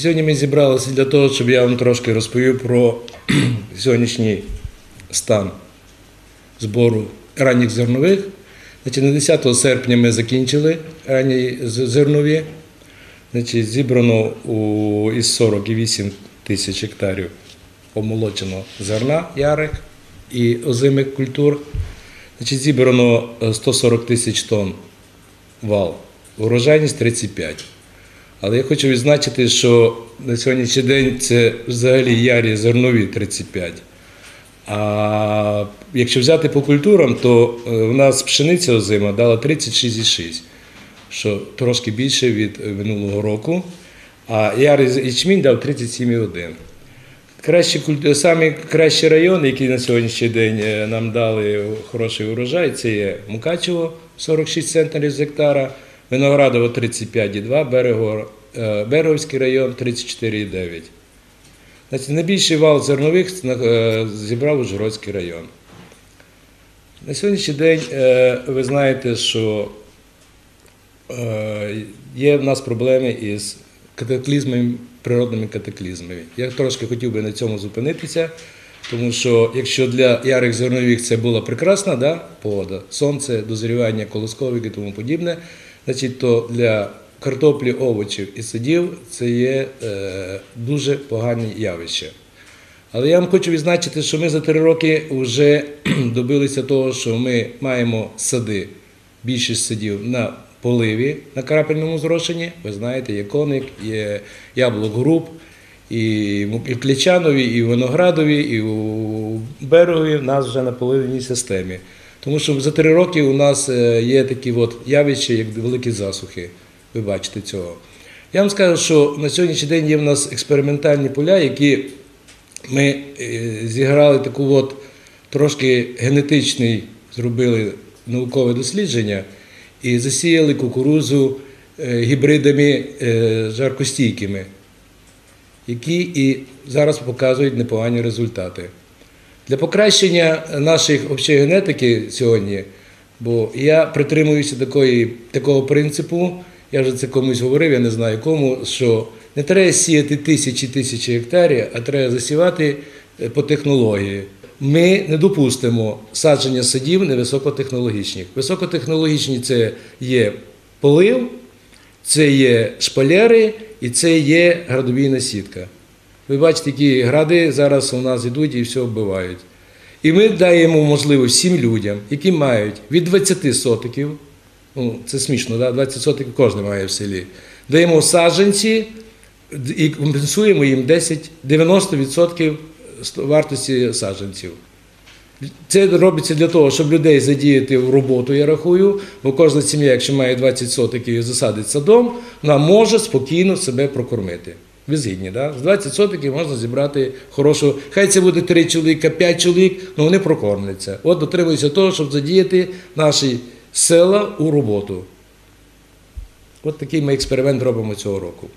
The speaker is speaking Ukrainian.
Сьогодні ми зібралися для того, щоб я вам трошки розповів про сьогоднішній стан збору ранніх зернових. Значить, на 10 серпня ми закінчили ранні зернові. Значить, зібрано у, із 48 тисяч гектарів помолоченого зерна ярих і озимих культур. Значить, зібрано е, 140 тисяч тонн вал, урожайність 35. Але я хочу відзначити, що на сьогоднішній день це взагалі ярі зернові 35. А якщо взяти по культурам, то е, в нас пшениця озима дала 36,6, що трошки більше від е, минулого року. А ярий ячмінь дав 37,1. Кращі, самі кращі райони, які на сьогоднішній день е, нам дали хороший урожай, це є Мукачево 46 центнерів з гектара, Виноградово 35,2, Берегово, е, Береговський район 34,9. Значить, найбільший вал зернових е, зібрав Ужгородський район. На сьогоднішній день е, ви знаєте, що є в нас проблеми із катаклізмами, природними катаклізмами. Я трошки хотів би на цьому зупинитися, тому що якщо для ярих зернових це була прекрасна да, погода, сонце, дозрівання колоскових і тому подібне, значить, то для картоплі, овочів і садів це є е, дуже погані явища. Але я вам хочу відзначити, що ми за три роки вже добилися того, що ми маємо сади, більшість садів на поливі, на крапельному зрошенні. Ви знаєте, є коник, є яблук груп, і в Клячанові, і Виноградові, і у Берегові в нас вже на поливній системі. Тому що за три роки у нас е, є такі от явища, як великі засухи. Ви бачите цього. Я вам скажу, що на сьогоднішній день є в нас експериментальні поля, які ми е, зіграли таку от трошки генетичний, зробили наукове дослідження і засіяли кукурузу е, гібридами жаркостійкими, які і зараз показують непогані результати. Для покращення наших общої генетики сьогодні, бо я притримуюся такої, такого принципу, я вже це комусь говорив, я не знаю кому, що не треба сіяти тисячі тисячі гектарів, а треба засівати е, по технології. Ми не допустимо садження садів невисокотехнологічних. Високотехнологічні це є полив, це є шпалери і це є градобійна сітка. Ви бачите, які гради зараз у нас йдуть і все вбивають. І ми даємо можливість всім людям, які мають від 20 сотиків, ну це смішно, да? 20 сотиків кожен має в селі, даємо саджанці і компенсуємо їм 10, 90% вартості саджанців. Це робиться для того, щоб людей задіяти в роботу, я рахую, бо кожна сім'я, якщо має 20 сотиків і засадить садом, вона може спокійно себе прокормити. Ви згідні, да? З 20 сотиків можна зібрати хорошу. Хай це буде 3 чоловіка, 5 чоловік, але вони прокормляться. От дотримуються того, щоб задіяти наші села у роботу. От такий ми експеримент робимо цього року.